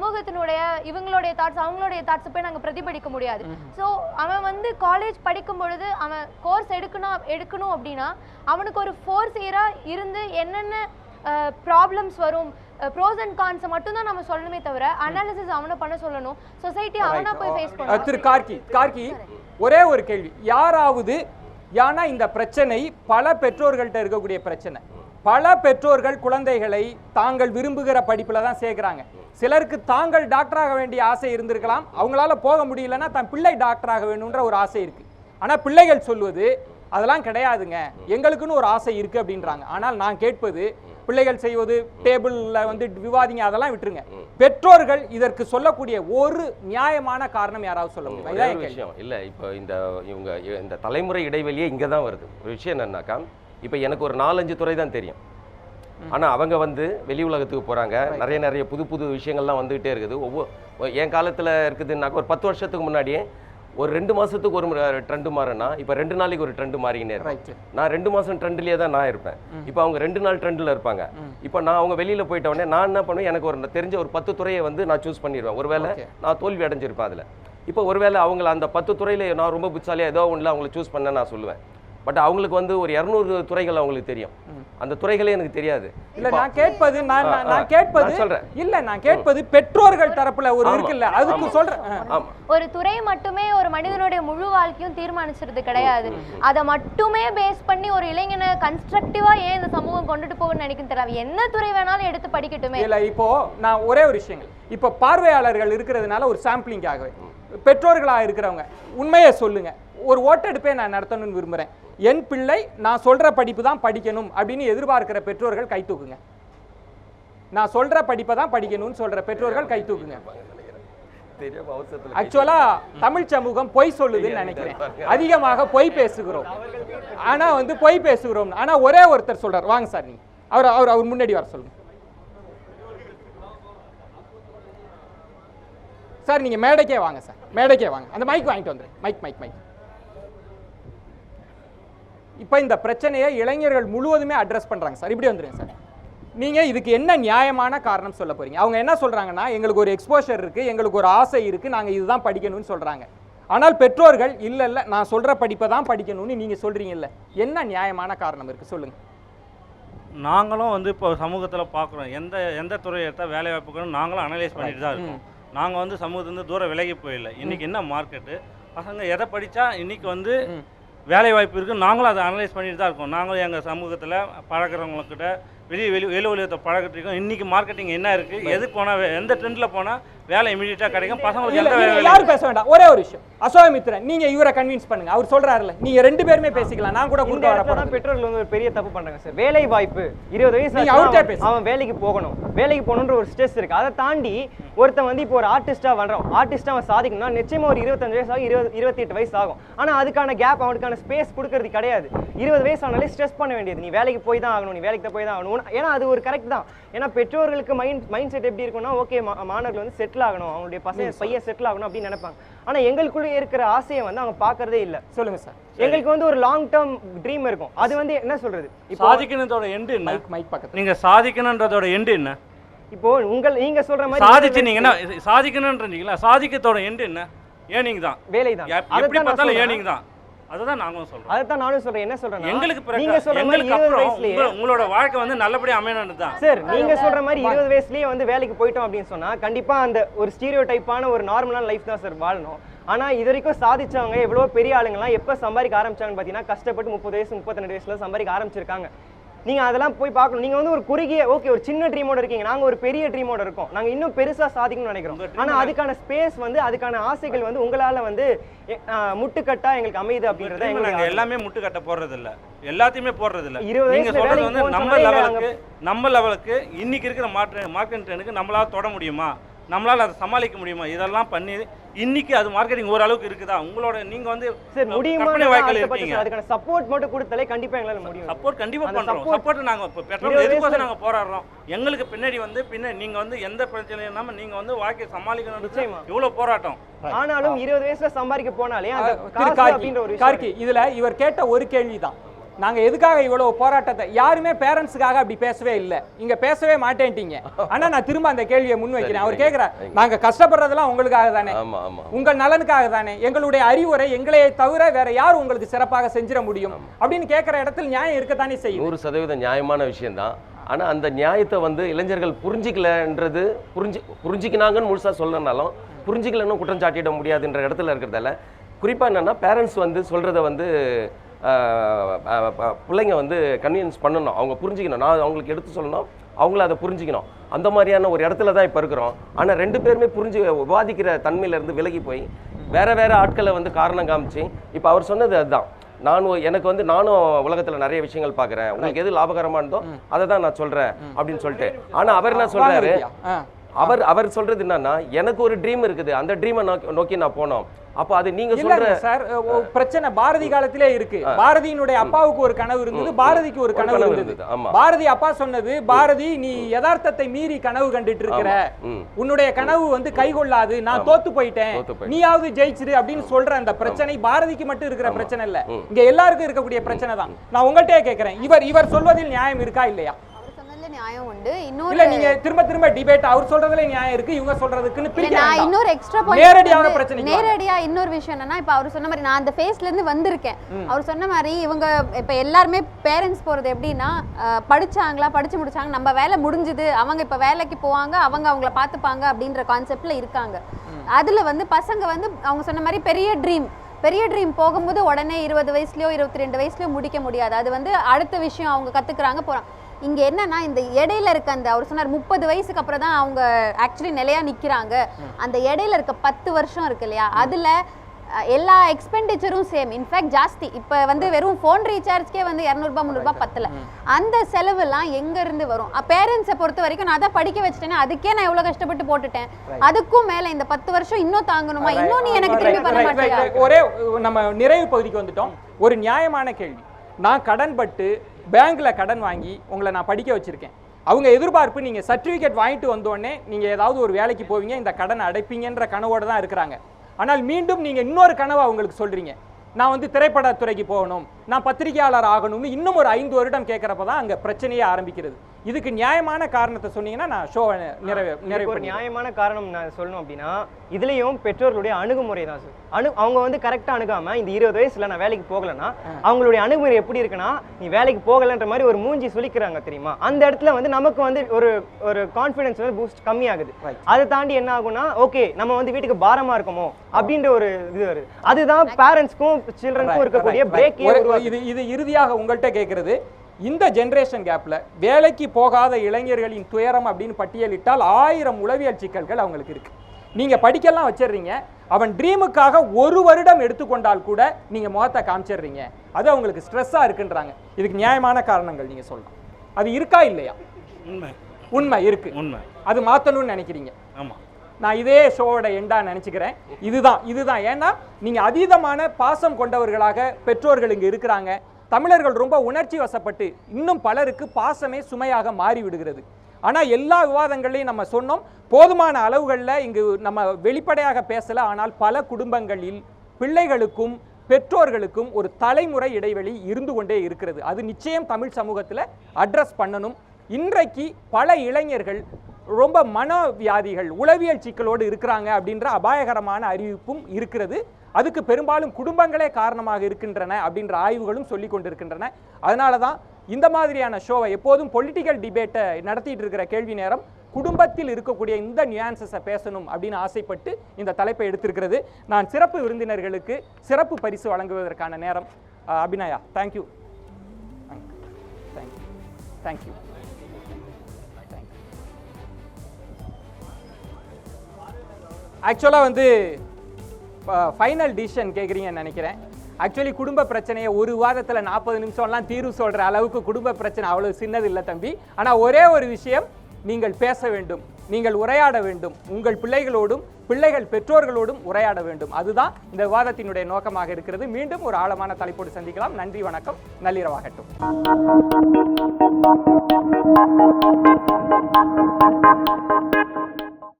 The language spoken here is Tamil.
சமூகத்தினுடைய இவங்களுடைய தாட்ஸ் அவங்களுடைய தாட்ஸ் போய் நாங்க பிரதிபலிக்க முடியாது. ஸோ அவன் வந்து காலேஜ் படிக்கும் பொழுது அவன் கோர்ஸ் எடுக்கணும் எடுக்கணும் அப்படின்னா அவனுக்கு ஒரு ஃபோர்ஸ் இயரா இருந்து என்னென்ன ப்ராப்ளம்ஸ் வரும் ப்ரோஸ் அண்ட் கான்ஸை மட்டும் தான் நம்ம சொல்லணுமே தவிர அனாலிசிஸ் அவனை பண்ண சொல்லணும். சொசைட்டி அவனா போய் ஃபேஸ் அஹ், பண்ணணும். திரு கார்கி கார்கி ஒரே ஒரு கேள்வி. யாராவது ஏன்னா இந்த பிரச்சனை பல பெற்றோர்கள்ட்ட இருக்கக்கூடிய பிரச்சனை. பல பெற்றோர்கள் குழந்தைகளை தாங்கள் விரும்புகிற படிப்புல தான் சேர்க்குறாங்க. சிலருக்கு தாங்கள் டாக்டராக வேண்டிய ஆசை இருந்திருக்கலாம். அவங்களால போக முடியலன்னா தன் பிள்ளை டாக்டராக வேணுன்ற ஒரு ஆசை இருக்கு. ஆனா பிள்ளைகள் சொல்வது அதெல்லாம் கிடையாதுங்க. எங்களுக்குன்னு ஒரு ஆசை இருக்கு அப்படின்றாங்க. ஆனால் நான் கேட்பது பிள்ளைகள் செய்வது டேபிள்ல வந்து விவாதிங்க அதெல்லாம் விட்டுருங்க. பெற்றோர்கள் இதற்கு சொல்லக்கூடிய ஒரு நியாயமான காரணம் யாராவது சொல்ல முடியுமா. விஷயம். இல்லை இப்போ இந்த இவங்க இந்த தலைமுறை இடைவெளியே இங்கே தான் வருது. ஒரு விஷயம் என்னன்னாக்கா இப்போ எனக்கு ஒரு நாலஞ்சு துறை தான் தெரியும். ஆனால் அவங்க வந்து வெளி உலகத்துக்கு போகிறாங்க நிறைய நிறைய புது புது விஷயங்கள்லாம் வந்துகிட்டே இருக்குது. ஒவ்வொரு என் காலத்தில் இருக்குதுன்னாக்கா ஒரு பத்து வருஷத்துக்கு முன்னாடியே ஒரு ரெண்டு மாதத்துக்கு ஒரு ட்ரெண்டு மாறினா இப்போ ரெண்டு நாளைக்கு ஒரு ட்ரெண்டு மாறிக்கினே இருக்கும். ரைட்டு நான் ரெண்டு மாதம் ட்ரெண்ட்லேயே தான் நான் இருப்பேன். இப்போ அவங்க ரெண்டு நாள் ட்ரெண்டில் இருப்பாங்க. இப்போ நான் அவங்க வெளியில் போயிட்ட உடனே நான் என்ன பண்ணுவேன்? எனக்கு ஒரு தெரிஞ்ச ஒரு பத்து துறையை வந்து நான் சூஸ் பண்ணிடுவேன். ஒருவேளை. நான் தோல்வி அடைஞ்சிருப்பேன் அதில். இப்போ ஒருவேளை அவங்கள அந்த பத்து துறையில் நான் ரொம்ப புத்தாலியாக ஏதோ ஒன்றில் அவங்கள சூஸ் பண்ண நான் சொல்லுவேன். பட் அவங்களுக்கு வந்து ஒரு இரநூறு துறைகள் அவங்களுக்கு தெரியும். அந்த துறைகளே எனக்கு தெரியாது. இல்ல நான் கேட்பது நான் நான்- கேட்பது சொல்றேன். இல்ல நான் கேட்பது பெற்றோர்கள் தரப்புல ஒரு இருக்குல்ல அதுக்கு. சொல்றேன். ஒரு துறை மட்டுமே ஒரு மனிதனுடைய முழு வாழ்க்கையும் தீர்மானிச்சிருது கிடையாது. அதை மட்டுமே பேஸ் பண்ணி ஒரு இளைஞனை கன்ஸ்ட்ரக்டிவா ஏன் இந்த சமூகம் கொண்டுட்டு போகணும்னு நினைக்கும் தெரியல. அவன் என்ன துறை வேணாலும் எடுத்து படிக்கட்டுமே. இல்ல இப்போ நான் ஒரே ஒரு விஷயங்கள். இப்போ பார்வையாளர்கள் இருக்கிறதுனால ஒரு சாம்பிளிங்காகவே பெற்றோர்களாக இருக்கிறவங்க உண்மையை சொல்லுங்கள் ஒரு ஓட்டெடுப்பே நான் நடத்தணும்னு விரும்புகிறேன் என் பிள்ளை நான் சொல்கிற படிப்பு தான் படிக்கணும் அப்படின்னு எதிர்பார்க்கிற பெற்றோர்கள் கை தூக்குங்க. நான் சொல்கிற படிப்பை தான் படிக்கணும்னு சொல்கிற பெற்றோர்கள் கை தூக்குங்க. ஆக்சுவலா தமிழ் சமூகம் பொய் சொல்லுதுன்னு நினைக்கிறேன். அதிகமாக பொய் பேசுகிறோம். ஆனா வந்து பொய் பேசுகிறோம் ஆனா ஒரே ஒருத்தர் சொல்றார். வாங்க சார் நீ அவர் அவர் அவர் முன்னாடி வர சொல்லுங்க. சார் நீங்க மேடைக்கே வாங்க சார். மேடைக்கே வாங்க. அந்த மைக் வாங்கிட்டு வந்துரு. மைக் மைக் மைக் இப்போ இந்த பிரச்சனையை இளைஞர்கள் முழுவதுமே அட்ரஸ் பண்றாங்க சார். இப்படி வந்துருங்க சார். நீங்க இதுக்கு என்ன நியாயமான காரணம் சொல்ல போறீங்க? அவங்க என்ன சொல்றாங்கன்னா எங்களுக்கு ஒரு எக்ஸ்போஷர் இருக்கு எங்களுக்கு ஒரு ஆசை இருக்கு நாங்க இதுதான் படிக்கணும்னு சொல்றாங்க. ஆனால் பெற்றோர்கள் இல்ல இல்ல நான் சொல்ற படிப்பை தான் படிக்கணும்னு நீங்க சொல்றீங்கல்ல. என்ன நியாயமான காரணம் இருக்கு? சொல்லுங்க. நாங்களும் வந்து இப்போ சமூகத்தில் பார்க்குறோம். எந்த எந்த துறையை எடுத்தால் வேலை வாய்ப்புகளும் நாங்களும் அனலைஸ் பண்ணிட்டு தான் இருக்கோம். நாங்கள் வந்து சமூகத்துலேருந்து தூரம் விலகி போயிடல இன்றைக்கி என்ன மார்க்கெட்டு பசங்க எதை படித்தா இன்றைக்கி வந்து. வேலை வாய்ப்பு இருக்குது நாங்களும் அதை அனலைஸ் பண்ணிட்டு தான் இருக்கோம். நாங்களும் எங்கள் சமூகத்தில் பழகிறவங்கக்கிட்ட வெளியே வெளி வெளி உலகத்தை பழகிட்டு இருக்கோம் இன்றைக்கி மார்க்கெட்டிங் என்ன இருக்குது எது போனால் எந்த ட்ரெண்டில் போனால் வேலை இமீடியட்டாக கிடைக்கும் பசங்களுக்கு எந்த வேலை யாரும் பேச வேண்டாம். ஒரே ஒரு விஷயம். அசோகமித்ரன் நீங்க இவரை கன்வின்ஸ் பண்ணுங்க. அவர் சொல்றாருல்ல நீங்க ரெண்டு பேருமே பேசிக்கலாம். நான் கூட இந்த குறுக்க வர இடத்துல தான் போறது பெற்றோர்கள் வந்து ஒரு பெரிய தப்பு பண்றாங்க சார். வேலை வாய்ப்பு இருபது வயசு அவர்கிட்ட அவன் பேசுங்க. அவன் வேலைக்கு போகணும். வேலைக்கு போகணுன்ற ஒரு ஸ்ட்ரெஸ் இருக்கு. அதை தாண்டி ஒருத்தன் வந்து இப்போ ஒரு ஆர்டிஸ்டா வர்றான். ஆர்டிஸ்டா அவன் சாதிக்கணும்னா நிச்சயமா ஒரு இருபத்தஞ்சு வயசு ஆகும் இருபது இருபத்தி எட்டு வயசு ஆகும். ஆனா அதுக்கான கேப் அவனுக்கான ஸ்பேஸ் கொடுக்கறது கிடையாது. இருபது வயசு ஆனாலே ஸ்ட்ரெஸ் பண்ண வேண்டியது. நீ வேலைக்கு போய் தான் ஆகணும் நீ வேலைக்கு போய் தான் ஆகணும். ஏன்னா அது ஒரு கரெக்ட் தான். ஏன்னா பெற்றோர்களுக்கு மைண்ட் மைண்ட் செட் எப்படி இருக்கும்னா ஓகே மாணவர்கள் வந்து செட்டில் ஆகணும். அவங்களுடைய பசங்க பையன் செட்டில் ஆகணும் அப்படின்னு நினைப்பாங்க. ஆனா எங்களுக்குள்ள இருக்கிற ஆசையை வந்து அவங்க பார்க்கறதே இல்ல. சொல்லுங்க சார். எங்களுக்கு வந்து ஒரு லாங் டேர்ம் ட்ரீம் இருக்கும். அது வந்து என்ன சொல்றது? சாதிக்கணுன்றதோட எண்டு என்ன? மைக் மைக் பக்கத்துல. நீங்கள் சாதிக்கணுன்றதோட எண்டு என்ன? இப்போ உங்கள் நீங்க சொல்ற மாதிரி சாதிச்சு நீங்க என்ன சாதிக்கணுன்றீங்களா? சாதிக்கத்தோட எண்டு என்ன? ஏர்னிங் தான். வேலை தான் எப்- எப்படி பார்த்தாலும் ஏர்னிங் தான். அதுதான் நாங்களும் சொல்றோம். அதைத்தான் நானும் சொல்றேன். என்ன எங்களுக்கு பிறகு நீங்க சொல்ற மாதிரி இருபது வயசுலயே உங்க- உங்களோட வாழ்க்கை வந்து நல்லபடியா அமையணும்னு தான். சார் நீங்க சொல்ற மாதிரி இருபது வயசுலயே வந்து வேலைக்கு போயிட்டோம் அப்படின்னு சொன்னா கண்டிப்பா அந்த ஒரு ஸ்டீரியோ டைப்பான ஒரு நார்மலான லைஃப் தான் சார் வாழணும். ஆனா இது வரைக்கும் சாதிச்சவங்க எவ்வளவு பெரிய ஆளுங்கலாம் எப்ப சம்பாதிக்க ஆரம்பிச்சாங்கன்னு பாத்தீங்கன்னா கஷ்டப்பட்டு முப்பது வயசு முப்பத்தி வயசுல சம்பாதிக்க ஆரம்பிச்சிருக்காங்க. நீங்க அதெல்லாம் போய் பார்க்கணும். நீங்க வந்து ஒரு குறுகிய ஓகே ஒரு சின்ன ட்ரீமோட இருக்கீங்க. நாங்க ஒரு பெரிய ட்ரீமோட இருக்கோம். நாங்க இன்னும் பெருசா சாதிக்கணும்னு நினைக்கிறோம். உங்க dream ஆனா அதுக்கான ஸ்பேஸ் வந்து அதுக்கான ஆசைகள் வந்து உங்களால வந்து முட்டுக்கட்டா எங்களுக்கு அமையுது அப்படின்றத எங்களுக்கு எல்லாமே முட்டு கட்ட போடுறது இல்ல எல்லாத்தையுமே போடுறது இல்ல இருபது நீங்க சொல்றது வந்து நம்ம லெவலுக்கு நம்ம லெவலுக்கு இன்னைக்கு இருக்கிற மார்க்கெட் மார்க்கெட் ட்ரெண்டுக்கு நம்மளால தொட முடியுமா? நம்மளால அதை சமாளிக்க முடியுமா? இதெல்லாம் பண்ணி இன்னைக்கு அது மார்க்கெட்டிங் ஓரளவுக்கு இருக்குதா? உங்களோட நீங்க வந்து சார் முடியுமா கற்பனை வாய்க்கால் இருக்கீங்க. அதுக்கான சப்போர்ட் மட்டும் கொடுத்தாலே கண்டிப்பா எங்களால முடியும். சப்போர்ட் கண்டிப்பா பண்றோம். support- சப்போர்ட் நாங்க இப்போ பெட்ரோல் எதுக்கோசம் நாங்க போராடுறோம். எங்களுக்கு பின்னாடி வந்து பின்னாடி நீங்க வந்து எந்த பிரச்சனையும் இல்லாம நீங்க வந்து வாழ்க்கையை சமாளிக்கணும் நிச்சயமா. இவ்வளவு போராட்டம். ஆனாலும் இருபது வயசுல சம்பாதிக்க போனாலே அந்த கார்கி இதுல இவர் கேட்ட ஒரு கேள்விதான். நாங்க எதுக்காக இவ்வளவு போராட்டத்தை யாருமே பேரண்ட்ஸுக்காக அப்படி பேசவே இல்லை. இங்க பேசவே மாட்டேன்ட்டீங்க. ஆனா நான் திரும்ப அந்த கேள்வியை முன் வைக்கிறேன். அவர் கேக்குறார் நாங்க கஷ்டப்படுறதெல்லாம் உங்களுக்காக தானே. உங்கள் நலனுக்காக தானே. எங்களுடைய அறிவுரை எங்களை தவிர வேற யார் உங்களுக்கு சிறப்பாக செஞ்சிட முடியும்? அப்படின்னு கேட்கிற இடத்தில் நியாயம் இருக்கத்தானே செய்யும். நூறு சதவீதம் நியாயமான விஷயம்தான். ஆனா அந்த நியாயத்தை வந்து இளைஞர்கள் புரிஞ்சிக்கலன்றது புரிஞ்சு புரிஞ்சிக்கினாங்கன்னு முழுசா சொல்லனாலும் புரிஞ்சிக்கலன்னு குற்றம் சாட்டிட முடியாதுன்ற இடத்துல இருக்கிறதால குறிப்பா என்னன்னா பேரண்ட்ஸ் வந்து சொல்றத வந்து பிள்ளைங்க வந்து கன்வீனியன்ஸ் பண்ணணும். அவங்க புரிஞ்சிக்கணும். நான் அவங்களுக்கு எடுத்து சொல்லணும். அவங்கள அதை புரிஞ்சிக்கணும். அந்த மாதிரியான ஒரு இடத்துல தான் இப்போ இருக்கிறோம். ஆனால் ரெண்டு பேருமே புரிஞ்சு விவாதிக்கிற தன்மையில இருந்து விலகி போய் வேற வேற ஆட்களை வந்து காரணம் காமிச்சு இப்போ அவர் சொன்னது அதுதான். நானும் எனக்கு வந்து நானும் உலகத்துல நிறைய விஷயங்கள் பார்க்குறேன் உங்களுக்கு எது லாபகரமா இருந்தோ அதை தான் நான் சொல்றேன் அப்படின்னு சொல்லிட்டு. ஆனா அவர் என்ன. ஆ. அவர் அவர் சொல்றது என்னன்னா எனக்கு ஒரு ட்ரீம் இருக்குது. அந்த ட்ரீமை நோக்கி நான் போனோம். அப்போ அது நீங்க சொல்ற சார் பிரச்சனை பாரதி காலத்திலே இருக்கு. பாரதியினுடைய அப்பாவுக்கு ஒரு கனவு இருந்தது பாரதிக்கு ஒரு கனவு இருந்தது. பாரதி அப்பா சொன்னது பாரதி நீ யதார்த்தத்தை மீறி கனவு கண்டுட்டு இருக்கிற. உன்னுடைய கனவு வந்து கைகொள்ளாது நான் தோத்து போயிட்டேன். தோத்து போயிட்டேன். நீயாவது ஜெயிச்சிரு அப்படின்னு சொல்ற அந்த பிரச்சனை பாரதிக்கு மட்டும் இருக்கிற பிரச்சனை இல்ல. இங்க எல்லாருக்கும் இருக்கக்கூடிய பிரச்சனை தான். நான் உங்கள்கிட்டயே கேட்கிறேன் இவர் இவர் சொல்வதில் நியாயம் இருக்கா இல்லையா? நியாயம் உண்டு. இல்ல இன்னொரு நீங்க திரும்ப திரும்ப டிபேட் அவர் சொல்றதுல நியாயம் இருக்கு இவங்க சொல்றதுக்குன்னு இல்ல, பிரிக்க நான் வேண்டாம். இன்னொரு எக்ஸ்ட்ரா நேரடியான பிரச்சனைக்கு வாங்க. நேரடியா இன்னொரு விஷயம் என்னன்னா இப்ப அவர் சொன்ன மாதிரி நான் அந்த ஃபேஸ்ல இருந்து வந்திருக்கேன். அவர் சொன்ன மாதிரி இவங்க இப்ப எல்லாருமே பேரண்ட்ஸ் போறது எப்படின்னா படிச்சாங்களா படிச்சு முடிச்சாங்க நம்ம வேலை முடிஞ்சுது அவங்க இப்ப வேலைக்கு போவாங்க அவங்க அவங்கள பாத்துப்பாங்க அப்படின்ற கான்செப்ட்ல இருக்காங்க. அதுல வந்து பசங்க வந்து அவங்க சொன்ன மாதிரி பெரிய ட்ரீம் பெரிய ட்ரீம் போகும்போது உடனே இருபது வயசுலயோ இருபத்தி ரெண்டு வயசுலயோ முடிக்க முடியாது. அது வந்து அடுத்த விஷயம் அவங்க கத்துக்கிறாங்க போறாங்க. இங்க என்னன்னா இந்த இடையில இருக்க அந்த அவர் சொன்னார் முப்பது வயசுக்கு அப்புறம் தான் அவங்க ஆக்சுவலி நிலையா நிக்கிறாங்க. அந்த இடையில இருக்க பத்து வருஷம் இருக்கு இல்லையா? அதுல எல்லா எக்ஸ்பெண்டிச்சரும் சேம் இன்ஃபேக்ட் ஜாஸ்தி. இப்போ வந்து வெறும் ஃபோன் ரீசார்ஜ்க்கே வந்து இரநூறுபா முந்நூறுபா பத்தல. அந்த செலவுலாம் எங்க இருந்து வரும் பேரண்ட்ஸை பொறுத்த வரைக்கும் நான் தான் படிக்க வச்சுட்டேன்னா அதுக்கே நான் எவ்வளவு கஷ்டப்பட்டு போட்டுட்டேன். அதுக்கும் மேல இந்த பத்து வருஷம் இன்னும் தாங்கணுமா? இன்னும் நீ எனக்கு திரும்பி பண்ண right. ஒரே நம்ம நிறைவு பகுதிக்கு வந்துட்டோம். ஒரு நியாயமான கேள்வி. நான் கடன் பட்டு பேங்க்கில் கடன் வாங்கி உங்களை நான் படிக்க வச்சுருக்கேன். அவங்க எதிர்பார்ப்பு நீங்கள் சர்டிஃபிகேட் வாங்கிட்டு வந்தோடனே நீங்கள் ஏதாவது ஒரு வேலைக்கு போவீங்க இந்த கடனை அடைப்பீங்கன்ற கனவோடு தான் இருக்கிறாங்க. ஆனால் மீண்டும் நீங்கள் இன்னொரு கனவை அவங்களுக்கு சொல்கிறீங்க நான் வந்து திரைப்படத்துறைக்கு போகணும் நான் பத்திரிகையாளர் ஆகணும்னு இன்னும் ஒரு ஐந்து வருடம் கேட்குறப்ப தான் அங்கே பிரச்சனையே ஆரம்பிக்கிறது. இதுக்கு நியாயமான காரணத்தை சொன்னீங்கன்னா நான் ஷோ நிறைவு நிறைவு ஒரு நியாயமான காரணம் நான் சொல்லணும் அப்படின்னா இதுலயும் பெற்றோர்களுடைய அணுகுமுறை தான் சார். அணு அவங்க வந்து கரெக்டா அணுகாம இந்த இருபது வயசுல நான் வேலைக்கு போகலன்னா அவங்களுடைய அணுகுமுறை எப்படி இருக்குன்னா நீ வேலைக்கு போகலன்ற மாதிரி ஒரு மூஞ்சி சுளிக்கிறாங்க தெரியுமா? அந்த இடத்துல வந்து நமக்கு வந்து ஒரு ஒரு கான்ஃபிடன்ஸ் வந்து பூஸ்ட் கம்மியாகுது. அதை தாண்டி என்ன ஆகும்னா ஓகே நம்ம வந்து வீட்டுக்கு பாரமா இருக்கோமோ அப்படின்ற ஒரு இது வருது. அதுதான் பேரண்ட்ஸ்க்கும் சில்ட்ரனுக்கும் இருக்கக்கூடிய ஒரு- இது இது இறுதியாக உங்கள்கிட்ட கேட்கறது இந்த ஜெனரேஷன் கேப்ல வேலைக்கு போகாத இளைஞர்களின் துயரம் அப்படின்னு பட்டியலிட்டால் ஆயிரம் உளவியல் சிக்கல்கள் அவங்களுக்கு இருக்கு. நீங்க படிக்கலாம் வச்சிடுறீங்க. அவன் ட்ரீமுக்காக ஒரு வருடம் எடுத்துக்கொண்டால் கூட நீங்க முகத்தை காமிச்சிடுறீங்க. அது அவங்களுக்கு ஸ்ட்ரெஸ்ஸா இருக்குன்றாங்க. இதுக்கு நியாயமான காரணங்கள் நீங்க சொல்லலாம். அது இருக்கா இல்லையா? உண்மை. உண்மை இருக்கு. உண்மை. அது மாத்தணும்னு நினைக்கிறீங்க. ஆமாம் நான் இதே ஷோவோட எண்டா நினைச்சுக்கிறேன். இதுதான் இதுதான். ஏன்னா நீங்க அதீதமான பாசம் கொண்டவர்களாக பெற்றோர்கள் இங்க இருக்கிறாங்க. தமிழர்கள் ரொம்ப உணர்ச்சி வசப்பட்டு இன்னும் பலருக்கு பாசமே சுமையாக மாறிவிடுகிறது. ஆனால் எல்லா விவாதங்களையும் நம்ம சொன்னோம் போதுமான அளவுகளில் இங்கு நம்ம வெளிப்படையாக பேசலை ஆனால் பல குடும்பங்களில் பிள்ளைகளுக்கும் பெற்றோர்களுக்கும் ஒரு தலைமுறை இடைவெளி இருந்து கொண்டே இருக்கிறது. அது நிச்சயம் தமிழ் சமூகத்தில் அட்ரஸ் பண்ணணும். இன்றைக்கு பல இளைஞர்கள் ரொம்ப மனவியாதிகள் உளவியல் சிக்கலோடு இருக்கிறாங்க அப்படின்ற அபாயகரமான அறிவிப்பும் இருக்கிறது. அதுக்கு பெரும்பாலும் குடும்பங்களே காரணமாக இருக்கின்றன அப்படின்ற ஆய்வுகளும் சொல்லி கொண்டிருக்கின்றன. அதனால தான் இந்த மாதிரியான ஷோவை எப்போதும் பொலிட்டிக்கல் டிபேட்டை நடத்திட்டு இருக்கிற கேள்வி நேரம் குடும்பத்தில் இருக்கக்கூடிய இந்த நியான்சஸை பேசணும் அப்படின்னு ஆசைப்பட்டு இந்த தலைப்பை எடுத்திருக்கிறது. நான் சிறப்பு விருந்தினர்களுக்கு சிறப்பு பரிசு வழங்குவதற்கான நேரம். அபிநயா தேங்க்யூ தேங்க்யூ தேங்க்யூ ஆக்சுவலாக வந்து ஃபைனல் டிசிஷன் கேட்குறீங்கன்னு நினைக்கிறேன். ஆக்சுவலி குடும்ப பிரச்சனையை ஒரு வாரத்தில் நாற்பது நிமிஷம்லாம் தீர்வு சொல்கிற அளவுக்கு குடும்ப பிரச்சனை அவ்வளோ சின்னது இல்லை தம்பி. ஆனால் ஒரே ஒரு விஷயம் நீங்கள் பேச வேண்டும் நீங்கள் உரையாட வேண்டும் உங்கள் பிள்ளைகளோடும் பிள்ளைகள் பெற்றோர்களோடும் உரையாட வேண்டும். அதுதான் இந்த விவாதத்தினுடைய நோக்கமாக இருக்கிறது. மீண்டும் ஒரு ஆழமான தலைப்போடு சந்திக்கலாம். நன்றி வணக்கம். நள்ளிரவாகட்டும்.